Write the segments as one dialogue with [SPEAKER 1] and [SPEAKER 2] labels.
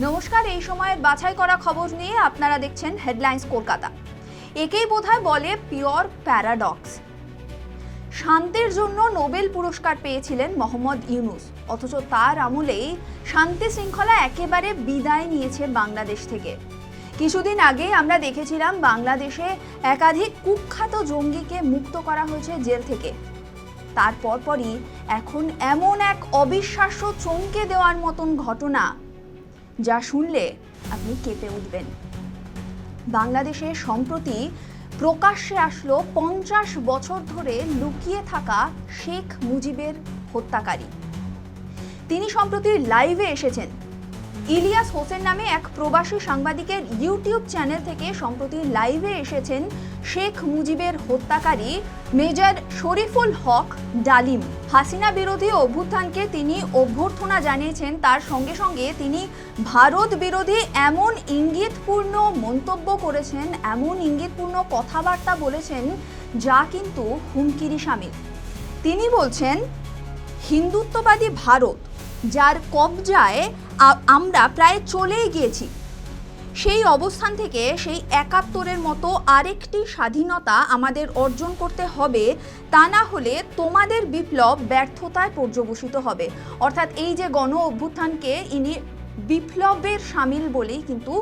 [SPEAKER 1] নমস্কার, এই সময়ের বাছাই করা খবর নিয়ে আপনারা দেখছেন হেডলাইন্স কলকাতা। একেই বোধহয় বলে পিওর প্যারাডক্স শান্তির জন্য নোবেল পুরস্কার পেয়েছিলেন মোহাম্মদ ইউনুস। অথচ তার আমলেই শান্তি শৃঙ্খলা একেবারে বিদায় নিয়েছে বাংলাদেশ থেকে। কিছুদিন আগে আমরা দেখেছিলাম বাংলাদেশে একাধিক কুখ্যাত জঙ্গিকে মুক্ত করা হয়েছে জেল থেকে। তার পরপরই এখন এমন এক অবিশ্বাস্য চমকে দেওয়ার মতন ঘটনা যা শুনলে আপনি কেঁপে উঠবেন। বাংলাদেশে সম্প্রতি প্রকাশ্যে আসলো পঞ্চাশ বছর ধরে লুকিয়ে থাকা শেখ মুজিবের হত্যাকারী। তিনি সম্প্রতি লাইভে এসেছেন। ইলিয়াস হোসেন নামে এক প্রবাসী সাংবাদিকের ইউটিউব চ্যানেল থেকে সম্প্রতি লাইভে এসেছেন শেখ মুজিবের হত্যাকারী মেজর শরীফুল হক ডালিম। হাসিনা বিরোধী অভ্যুত্থানকে তিনি অভ্যর্থনা জানিয়েছেন, তার সঙ্গে সঙ্গে তিনি ভারত বিরোধী এমন ইঙ্গিতপূর্ণ মন্তব্য করেছেন, এমন ইঙ্গিতপূর্ণ কথাবার্তা বলেছেন যা কিন্তু হুমকিরই সামিল। তিনি বলছেন, হিন্দুত্ববাদী ভারত যার কবজায় আমরা প্রায় চলেই গিয়েছি। সেই অবস্থান থেকে সেই একাত্তরের মতো আরেকটি স্বাধীনতা আমাদের অর্জন করতে হবে, তা না হলে তোমাদের বিপ্লব ব্যর্থতায় পর্যবসিত হবে। অর্থাৎ এই যে গণ অভ্যুত্থানকে ইনি বিপ্লবের সামিল বলেই কিন্তু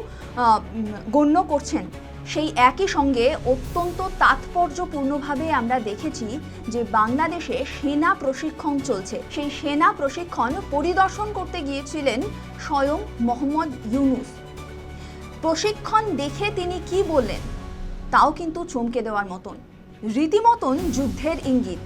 [SPEAKER 1] গণ্য করছেন। সেই একই সঙ্গে অত্যন্ত তাৎপর্যপূর্ণভাবে আমরা দেখেছি যে বাংলাদেশে সেনা প্রশিক্ষণ চলছে। সেই সেনা প্রশিক্ষণ পরিদর্শন করতে গিয়েছিলেন স্বয়ং মোহাম্মদ ইউনুস। প্রশিক্ষণ দেখে তিনি কি বললেন, তাও কিন্তু চমকে দেওয়ার মতন। রীতিমতন যুদ্ধের ইঙ্গিত।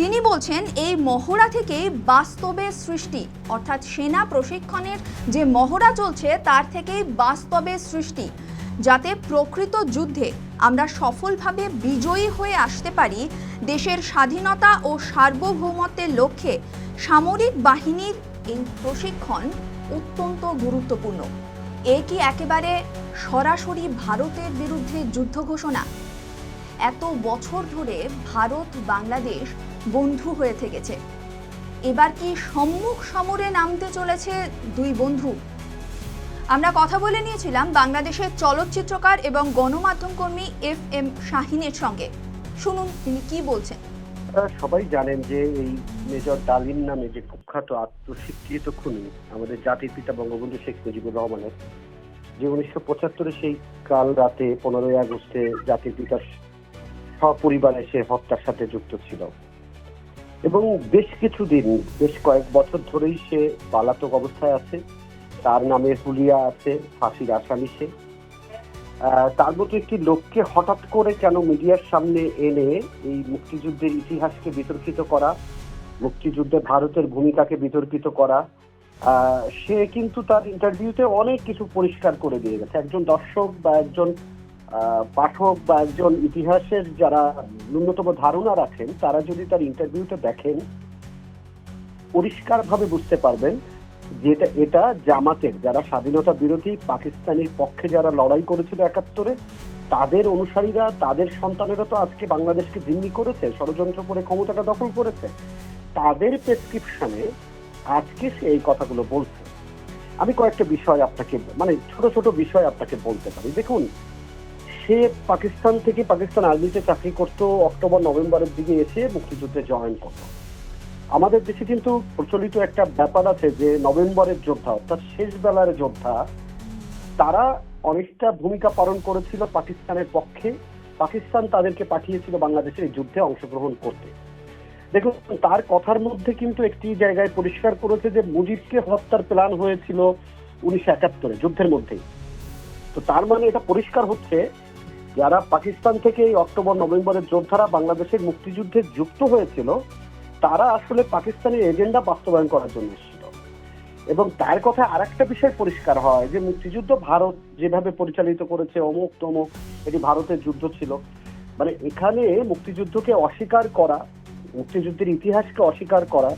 [SPEAKER 1] তিনি বলছেন, এই মহড়া থেকেই বাস্তবে সৃষ্টি, অর্থাৎ সেনা প্রশিক্ষণের যে মহড়া চলছে, তার থেকেই বাস্তবে সৃষ্টি। যাতে প্রকৃত যুদ্ধে আমরা সফলভাবে বিজয়ী হয়ে আসতে পারি দেশের স্বাধীনতা ও সার্বভৌমত্বের লক্ষ্যে সামরিক বাহিনীর এই প্রশিক্ষণ অত্যন্ত গুরুত্বপূর্ণ। এ কি একেবারে সরাসরি ভারতের বিরুদ্ধে যুদ্ধ ঘোষণা? এত বছর ধরে ভারত, বাংলাদেশ বন্ধু হয়ে থেকেছে। এবার কি সম্মুখ সমরে নামতে চলেছে দুই বন্ধু? আমরা কথা বলে নিয়েছিলাম বাংলাদেশের চলচ্চিত্রকার এবং গণমাধ্যম কর্মী এফ এম শাহিনের সঙ্গে। শুনুন, তিনি কি বলছেন?
[SPEAKER 2] সবাই জানেন যে এই মেজর ডালিম নামে যে কুখ্যাত আত্মস্বীকৃত খুনি আমাদের জাতির পিতা বঙ্গবন্ধু শেখ মুজিবুর রহমানের, যে উনিশশো পঁচাত্তরে সেই কাল রাতে পনেরোই আগস্টে জাতির পিতার সপরিবারে সে হত্যার সাথে যুক্ত ছিল। এবং বেশ কিছুদিন, বেশ কয়েক বছর ধরেই সে পালাতক অবস্থায় আছে। তার নামে হুলিয়া আছে, ফাঁসির আসামি সে তার মতো একটি লোককে হঠাৎ করে কেন মিডিয়ার সামনে এনে এই মুক্তিযুদ্ধের ইতিহাসকে বিতর্কিত করা, মুক্তিযুদ্ধে ভারতের ভূমিকাকে বিতর্কিত করা সে কিন্তু তার ইন্টারভিউতে অনেক কিছু পরিষ্কার করে দিয়ে গেছে। একজন দর্শক বা একজন পাঠক বা একজন ইতিহাসের যারা ন্যূনতম ধারণা রাখেন, তারা যদি তার ইন্টারভিউতে দেখেন, পরিষ্কারভাবে বুঝতে পারবেন যেটা, এটা জামাতের, যারা স্বাধীনতা বিরোধী পাকিস্তানের পক্ষে যারা লড়াই করেছিল একাত্তরে, তাদের অনুসারীরা, তাদের সন্তানেরা তো আজকে বাংলাদেশকে জিম্মি করেছে, ষড়যন্ত্র করে ক্ষমতাটা দখল করেছে। তাদের প্রেসক্রিপশনে আজকে সে এই কথাগুলো বলছে। আমি কয়েকটা বিষয় আপনাকে মানে ছোট ছোট বিষয় আপনাকে বলতে পারি। দেখুন, সে পাকিস্তান থেকে পাকিস্তান আর্মিতে চাকরি করতো অক্টোবর, নভেম্বরের দিকে এসে মুক্তিযুদ্ধে জয়েন করতো। আমাদের দেশে কিন্তু প্রচলিত একটা ব্যাপার আছে যে নভেম্বরের যোদ্ধা, অর্থাৎ শেষ বেলার যোদ্ধা, তারা অনেকটা ভূমিকা পালন করেছিল পাকিস্তানের পক্ষে। পাকিস্তান তাদেরকে পাঠিয়েছিল বাংলাদেশের এই যুদ্ধে অংশগ্রহণ করতে। দেখুন, তার কথার মধ্যে কিন্তু একটি জায়গায় পরিষ্কার করেছে যে মুজিবকে হত্যার প্ল্যান হয়েছিল উনিশশো একাত্তরে, যুদ্ধের মধ্যেই তো তার মানে এটা পরিষ্কার হচ্ছে, যারা পাকিস্তান থেকে এই অক্টোবর নভেম্বরের যোদ্ধারা বাংলাদেশের মুক্তিযুদ্ধে যুক্ত হয়েছিল তারা আসলে পাকিস্তানের এজেন্ডা বাস্তবায়ন করার জন্য এসেছিল। এবং তার কথা আর একটা বিষয় পরিষ্কার হয় যে মুক্তিযুদ্ধ ভারত যেভাবে পরিচালিত করেছে, অমুক তমুক, এটি ভারতের যুদ্ধ ছিল। মানে এখানে মুক্তিযুদ্ধকে অস্বীকার করা, মুক্তিযুদ্ধের ইতিহাসকে অস্বীকার করা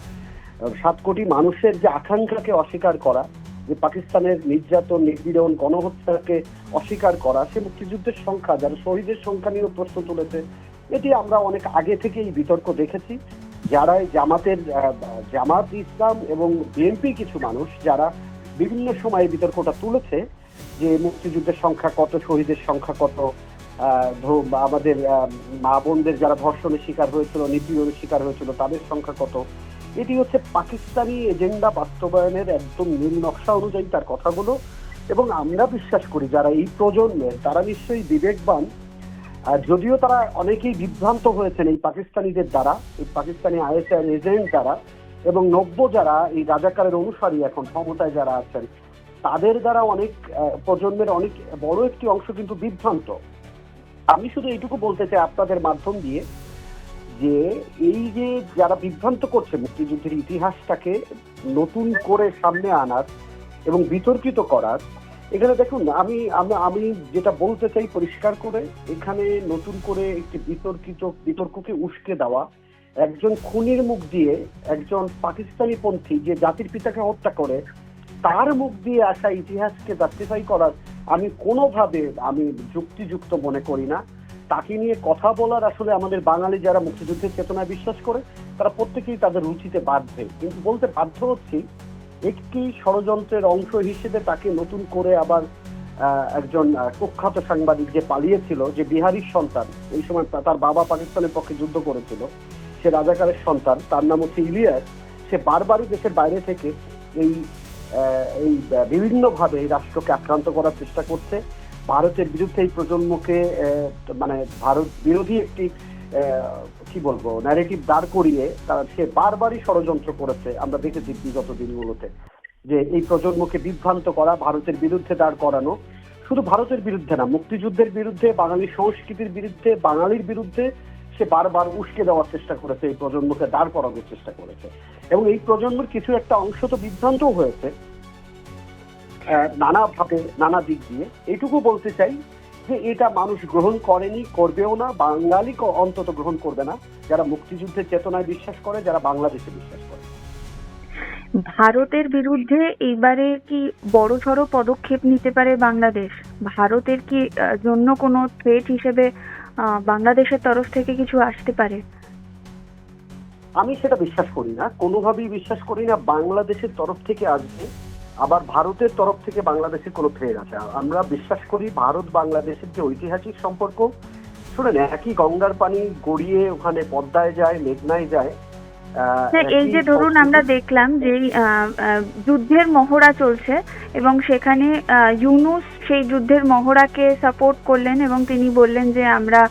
[SPEAKER 2] সাত কোটি মানুষের যে আকাঙ্ক্ষাকে অস্বীকার করা, যে পাকিস্তানের নির্যাতন, নিপীড়ন, গণহত্যাকে অস্বীকার করা, সে মুক্তিযুদ্ধের সংখ্যা, যারা শহীদের সংখ্যা নিয়েও প্রশ্ন তুলেছে, এটি আমরা অনেক আগে থেকেই বিতর্ক দেখেছি। যারা জামাতের জামাত, ইসলাম এবং বিএনপি কিছু মানুষ যারা বিভিন্ন সময়ে বিতর্কটা তুলেছে যে মুক্তিযুদ্ধের সংখ্যা কত, শহীদের সংখ্যা কত আমাদের মা বোনদের যারা ধর্ষণের শিকার হয়েছিল, নিপীড়নের শিকার হয়েছিল, তাদের সংখ্যা কত? এটি হচ্ছে পাকিস্তানি এজেন্ডা বাস্তবায়নের একদম নীল নকশা অনুযায়ী তার কথাগুলো এবং আমরা বিশ্বাস করি যারা এই প্রজন্মের, তারা নিশ্চয়ই বিবেকবান যদিও তারা অনেকেই বিভ্রান্ত হয়েছেন এই পাকিস্তানিদের দ্বারা, এই পাকিস্তানি আইএসআই এজেন্ট দ্বারা এবং নব্য যারা এই রাজাকারের অনুসারী এখন, ক্ষমতায় যারা আছেন, তাদের দ্বারা অনেক প্রজন্মের অনেক বড় একটি অংশ কিন্তু বিভ্রান্ত। আমি শুধু এইটুকু বলতে চাই আপনাদের মাধ্যম দিয়ে যে এই যে যারা বিভ্রান্ত করছে মুক্তিযুদ্ধের ইতিহাসটাকে নতুন করে সামনে আনার এবং বিতর্কিত করার এখানে দেখুন, আমি, আমি- যেটা বলতে চাই পরিষ্কার করে, এখানে নতুন করে একটি বিতর্কিত, বিতর্ককে উস্কে দেওয়া, একজন খুনির মুখ দিয়ে একজন পাকিস্তানি পন্থী যে জাতির পিতাকে হত্যা করে, তার মুখ দিয়ে আসা ইতিহাসকে জাস্টিফাই করার আমি কোনোভাবে, আমি যুক্তিযুক্ত মনে করি না। তাকে নিয়ে কথা বলার আসলে আমাদের বাঙালি যারা মুক্তিযুদ্ধের চেতনায় বিশ্বাস করে, তারা প্রত্যেকেই তাদের রুচিতে বাধ্য। কিন্তু বলতে বাধ্য হচ্ছি একটি ষড়যন্ত্রের অংশ হিসেবে তাকে নতুন করে আবার একজন কুখ্যাত সাংবাদিক যে পালিয়েছিল, যে বিহারির সন্তান, এই সময় তার বাবা পাকিস্তানের পক্ষে যুদ্ধ করেছিল, সে রাজাকারের সন্তান, তার নাম হচ্ছে ইলিয়াস, সে বারবারই দেশের বাইরে থেকে এই এই বিভিন্ন ভাবে এই রাষ্ট্রকে আক্রান্ত করার চেষ্টা করছে। ভারতের বিরুদ্ধে এই প্রজন্মকে মানে ভারত বিরোধী একটি কি বলব ন্যারেটিভ দাঁড় করিয়ে তারা সে বারবারই ষড়যন্ত্র করেছে। আমরা দেখেছি বিগত দিনগুলোতে যে এই প্রজন্মকে বিভ্রান্ত করা, ভারতের বিরুদ্ধে দাঁড় করানো। শুধু ভারতের বিরুদ্ধে না, মুক্তিযুদ্ধের বিরুদ্ধে, বাঙালি সংস্কৃতির বিরুদ্ধে, বাঙালির বিরুদ্ধে সে বারবার উস্কে দেওয়ার চেষ্টা করেছে, এই প্রজন্মকে দাঁড় করানোর চেষ্টা করেছে। এবং এই প্রজন্মের কিছু একটা অংশ তো বিভ্রান্তও হয়েছে। নানাভাবে নানা দিক দিয়ে। এইটুকু বলতে চাই যে এটা মানুষ গ্রহণ করেনি করবেও না বাঙালি অন্তত গ্রহণ করবে না। যারা মুক্তিযুদ্ধের চেতনায় বিশ্বাস করে যারা বাংলাদেশে বিশ্বাস করে।
[SPEAKER 3] ভারতের বিরুদ্ধে এইবারে কি বড়সড় পদক্ষেপ নিতে পারে বাংলাদেশ? ভারতের কি জন্য কোনো থ্রেট হিসেবে বাংলাদেশের তরফ থেকে কিছু আসতে পারে?
[SPEAKER 2] আমি সেটা বিশ্বাস করি না। কোনোভাবেই বিশ্বাস করি না বাংলাদেশের তরফ থেকে আসবে। আবার ভারতের তরফ থেকে বাংলাদেশের কোনো ফের আছে আমরা বিশ্বাস করি ভারত বাংলাদেশের যে ঐতিহাসিক সম্পর্ক শুনেন একই গঙ্গার পানি গড়িয়ে ওখানে পদ্মায় যায় মেঘনায় যায়
[SPEAKER 3] হ্যাঁ এই যে ধরুন আমরা দেখলাম যে যুদ্ধের মহড়া চলছে এবং সেখানে ইউনুস সেই যুদ্ধের মহড়াকে সাপোর্ট করলেন এবং তিনি বললেন যে আমরা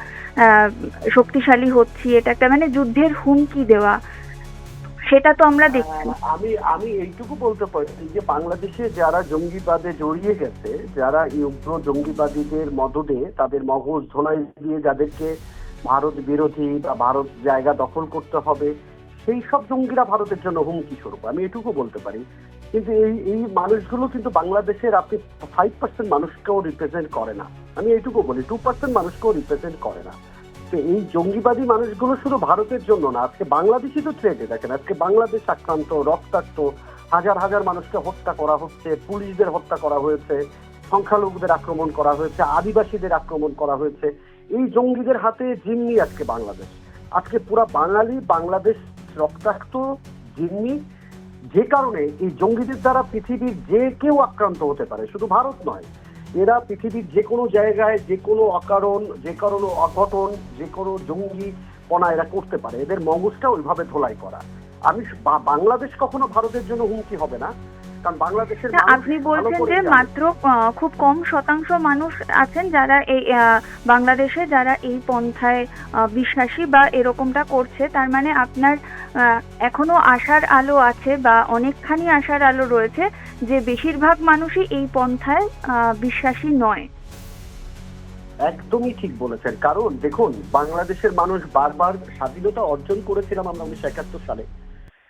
[SPEAKER 3] শক্তিশালী হচ্ছি। এটা একটা মানে যুদ্ধের হুমকি দেওয়া। সেটা তো আমরা দেখছি।
[SPEAKER 2] আমি আমি এইটুকু বলতে পারি যে বাংলাদেশে যারা জঙ্গিবাদে জড়িয়ে গেছে, যারা উগ্র জঙ্গিবাদীদের মদদে তাদের মগজ ধোলাই দিয়ে যাদেরকে ভারত বিরোধী বা ভারত জায়গা দখল করতে হবে, সেই সব জঙ্গিরা ভারতের জন্য হুমকি স্বরূপ। আমি এটুকু বলতে পারি। কিন্তু এই এই মানুষগুলো কিন্তু বাংলাদেশের আপনি ফাইভ পার্সেন্ট মানুষকেও রিপ্রেজেন্ট করে না। আমি এইটুকু বলি টু পার্সেন্ট মানুষকেও রিপ্রেজেন্ট করে না। তো এই জঙ্গিবাদী মানুষগুলো শুধু ভারতের জন্য না, আজকে বাংলাদেশই তো থ্রেটে দেখেন, আজকে বাংলাদেশ আক্রান্ত, রক্তাক্ত, হাজার হাজার মানুষকে হত্যা করা হচ্ছে, পুলিশদের হত্যা করা হয়েছে, সংখ্যালঘুদের আক্রমণ করা হয়েছে, আদিবাসীদের আক্রমণ করা হয়েছে, এই জঙ্গিদের হাতে জিম্মি আজকে বাংলাদেশ। আজকে পুরা বাঙালি বাংলাদেশ রক্তাক্ত, জিম্মি, যে কারণে এই জঙ্গিদের দ্বারা পৃথিবীর যে কেউ আক্রান্ত হতে পারে, শুধু ভারত নয় এরা পৃথিবীর যে কোনো জায়গায়, যে কোনো অকারণ যে কারণ অঘটন, যে কোনো জঙ্গি পনা এরা করতে পারে। এদের মগজটা ওইভাবে ধোলাই করা। আমি বাংলাদেশ কখনো ভারতের জন্য হুমকি হবে না কারণ বাংলাদেশের
[SPEAKER 3] আপনি বলছেন যে মাত্র খুব কম শতাংশ মানুষ আছেন যারা এই বাংলাদেশে যারা এই পন্থায় বিশ্বাসী বা এরকমটা করছে। তার মানে আপনার এখনও আশার আলো আছে বা অনেকখানি আশার আলো রয়েছে যে বেশিরভাগ মানুষই এই পন্থায় বিশ্বাসী নয়।
[SPEAKER 2] একদমই ঠিক বলেছেন। কারণ দেখুন বাংলাদেশের মানুষ বারবার স্বাধীনতা অর্জন করেছিলাম আমরা উনিশশো একাত্তর সালে।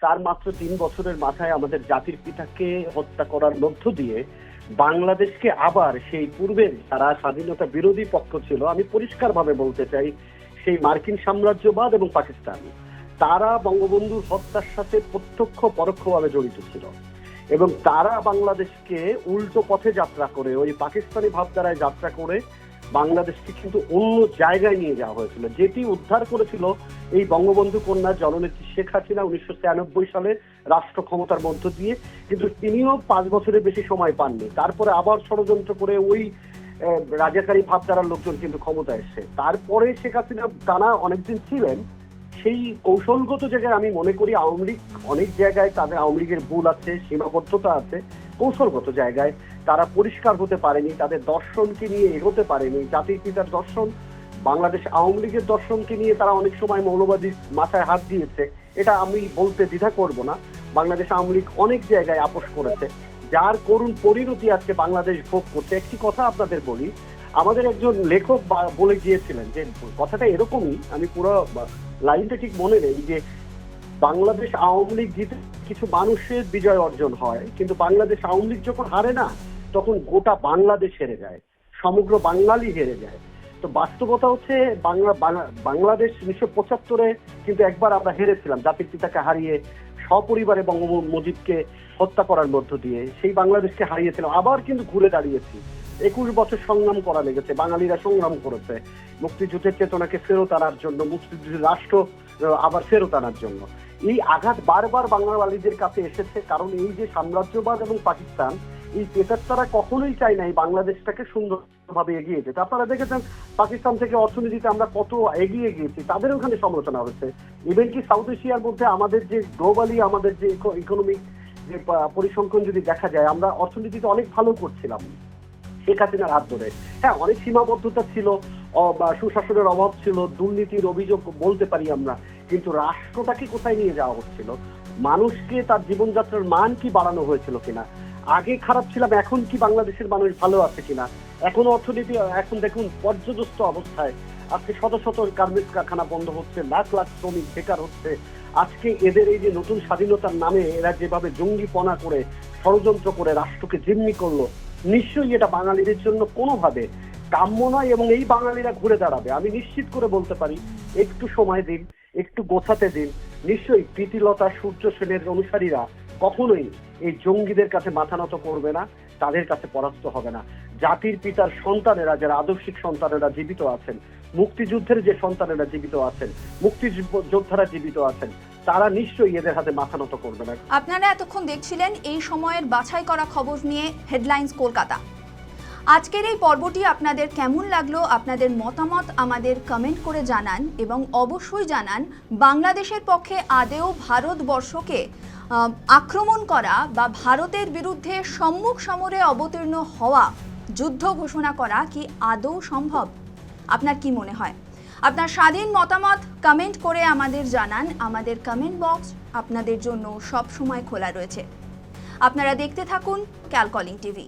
[SPEAKER 2] তার মাত্র তিন বছরের মাথায় আমাদের জাতির পিতাকে হত্যা করার মধ্য দিয়ে বাংলাদেশকে আবার সেই পূর্বের যারা স্বাধীনতা বিরোধী পক্ষ ছিল, আমি পরিষ্কারভাবে বলতে চাই, সেই মার্কিন সাম্রাজ্যবাদ এবং পাকিস্তান। তারা বঙ্গবন্ধুর হত্যার সাথে প্রত্যক্ষ পরোক্ষভাবে জড়িত ছিল এবং তারা বাংলাদেশকে উল্টো পথে যাত্রা করে, ওই পাকিস্তানি ভাবধারায় যাত্রা করে বাংলাদেশকে কিন্তু অন্য জায়গায় নিয়ে যাওয়া হয়েছিল। যেটি উদ্ধার করেছিল এই বঙ্গবন্ধু কন্যা জননেত্রী শেখ হাসিনা উনিশশো ছিয়ানব্বই সালে রাষ্ট্র ক্ষমতার মধ্য দিয়ে, কিন্তু তিনিও পাঁচ বছরের বেশি সময় পাননি। তারপরে আবার ষড়যন্ত্র করে ওই রাজাকারী ভাবধারার লোকজন কিন্তু ক্ষমতা এসে তারপরে শেখ হাসিনা টানা অনেকদিন ছিলেন। সেই কৌশলগত জায়গায় আমি মনে করি আওয়ামী লীগ অনেক জায়গায় তাদের আওয়ামী লীগের ভুল আছে, সীমাবদ্ধতা আছে। কৌশলগত জায়গায় তারা পরিষ্কার হতে পারেনি, তাদের দর্শনকে নিয়ে এগোতে পারেনি, জাতির পিতার দর্শন, বাংলাদেশ আওয়ামী লীগের দর্শনকে নিয়ে তারা অনেক সময় মৌলবাদী মাথায় হাত দিয়েছে। এটা আমি বলতে দ্বিধা করব না। বাংলাদেশ আওয়ামী লীগ অনেক জায়গায় আপোষ করেছে। যার করুণ পরিণতি আজকে বাংলাদেশ ভোগ করছে। একটি কথা আপনাদের বলি, আমাদের একজন লেখক বলে গিয়েছিলেন যে, কথাটা এরকমই, আমি পুরো লাইনটা ঠিক মনে নেই যে বাংলাদেশ আওয়ামী লীগ জিতে কিছু মানুষের বিজয় অর্জন হয়, কিন্তু বাংলাদেশ আওয়ামী লীগ যখন হারে না, তখন গোটা বাংলাদেশ হেরে যায়, সমগ্র বাঙালি হেরে যায়। তো বাস্তবতা হচ্ছে বাংলা, বাংলা- বাংলাদেশ উনিশশো পঁচাত্তরে কিন্তু একবার আমরা হেরেছিলাম, জাতির পিতাকে হারিয়ে সপরিবারে বঙ্গবন্ধু মুজিবকে হত্যা করার মধ্য দিয়ে সেই বাংলাদেশকে হারিয়েছিলাম আবার কিন্তু ঘুরে দাঁড়িয়েছি। একুশ বছর সংগ্রাম করা লেগেছে, বাঙালিরা সংগ্রাম করেছে। মুক্তিযুদ্ধের চেতনাকে ফেরত আনার জন্য, মুক্তিযুদ্ধের রাষ্ট্র আবার ফেরত আনার জন্য। এই আঘাত বারবার বাঙালিদের কাছে এসেছে, কারণ এই যে সাম্রাজ্যবাদ এবং পাকিস্তান, এই পেতাত্তারা কখনোই চায় না এই বাংলাদেশটাকে সুন্দরভাবে এগিয়ে যেতে। আপনারা দেখেছেন পাকিস্তান থেকে অর্থনীতিতে আমরা কত এগিয়ে গিয়েছি, তাদের ওখানে সমালোচনা হয়েছে ইভেন কি সাউথ এশিয়ার মধ্যে আমাদের যে গ্লোবালি আমাদের যে ইকোনমিক যে পরিসংখ্যান যদি দেখা যায়, আমরা অর্থনীতিতে অনেক ভালো করছিলাম শেখ হাসিনার হাত ধরে। হ্যাঁ অনেক সীমাবদ্ধতা ছিল সুশাসনের অভাব ছিল, দুর্নীতির অভিযোগ বলতে পারি আমরা। কিন্তু রাষ্ট্রটাকে কোথায় নিয়ে যাওয়া হচ্ছিল? মানুষকে তার জীবনযাত্রার মান কি বাড়ানো হয়েছিল কিনা? আগে খারাপ ছিলাম, এখন কি বাংলাদেশের মানুষ ভালো আছে কিনা? এখন অর্থনীতি, এখন দেখুন, পর্যদস্ত অবস্থায়। আজকে শত শত গার্মেন্টস কারখানা বন্ধ হচ্ছে, লাখ লাখ শ্রমিক বেকার হচ্ছে। আজকে এদের এই যে নতুন স্বাধীনতার নামে এরা যেভাবে জঙ্গিপনা করে, ষড়যন্ত্র করে রাষ্ট্রকে জিম্মি করল, নিশ্চয়ই এটা বাঙালিদের জন্য কোনোভাবে কাম্য নয় এবং এই বাঙালিরা ঘুরে দাঁড়াবে। আমি নিশ্চিত করে বলতে পারি, একটু সময় দিন। একটু গোছাতে দিন। নিশ্চয়ই প্রীতিলতা সূর্য সেনের অনুসারীরা কখনোই এই জঙ্গিদের কাছে মাথা নত করবে না, তাদের কাছে পরাস্ত হবে না। জাতির পিতার সন্তানেরা, যারা আদর্শিক সন্তানেরা জীবিত আছেন, মুক্তিযুদ্ধের যে সন্তানেরা জীবিত আছেন, মুক্তিযোদ্ধারা জীবিত আছেন, তারা নিশ্চয়ই এদের হাতে মাথা নত করবে না।
[SPEAKER 1] আপনারা এতক্ষণ দেখছিলেন এই সময়ের বাছাই করা খবর নিয়ে হেডলাইন্স কলকাতা। আজকের এই পর্বটি আপনাদের কেমন লাগল, আপনাদের মতামত আমাদের কমেন্ট করে জানান এবং অবশ্যই জানান বাংলাদেশের পক্ষে আদেও ভারতবর্ষকে আক্রমণ করা বা ভারতের বিরুদ্ধে সম্মুখ সমরে অবতীর্ণ হওয়া, যুদ্ধ ঘোষণা করা কি আদৌ সম্ভব? আপনার কি মনে হয়? আপনার স্বাধীন মতামত কমেন্ট করে আমাদের জানান, আমাদের কমেন্ট বক্স আপনাদের জন্য সব সময় খোলা রয়েছে। আপনারা দেখতে থাকুন ক্যালকলিং টিভি